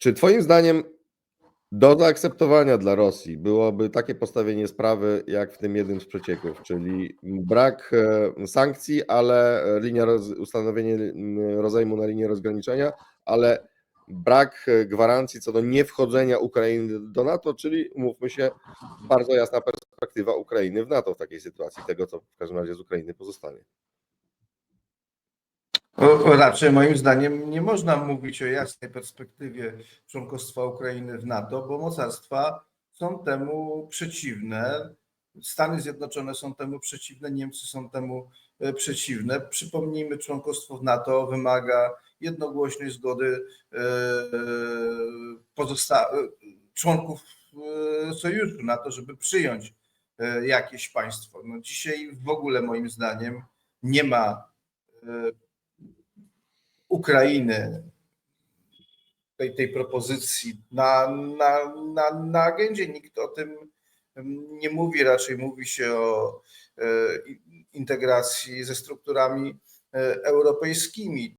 Czy Twoim zdaniem do zaakceptowania dla Rosji byłoby takie postawienie sprawy, jak w tym jednym z przecieków, czyli brak e, sankcji, ale linia roz, ustanowienie mm, rozejmu na linię rozgraniczenia, ale brak e, gwarancji co do niewchodzenia Ukrainy do NATO, czyli umówmy się, bardzo jasna perspektywa Ukrainy w NATO w takiej sytuacji, tego co w każdym razie z Ukrainy pozostanie. Raczej moim zdaniem nie można mówić o jasnej perspektywie członkostwa Ukrainy w NATO, bo mocarstwa są temu przeciwne. Stany Zjednoczone są temu przeciwne, Niemcy są temu e, przeciwne. Przypomnijmy, członkostwo w NATO wymaga jednogłośnej zgody e, e, członków sojuszu na to, żeby przyjąć jakieś państwo. No dzisiaj w ogóle moim zdaniem nie ma Ukrainy, tej, tej propozycji na, na, na, na agendzie. Nikt o tym nie mówi, raczej mówi się o e, integracji ze strukturami e, europejskimi.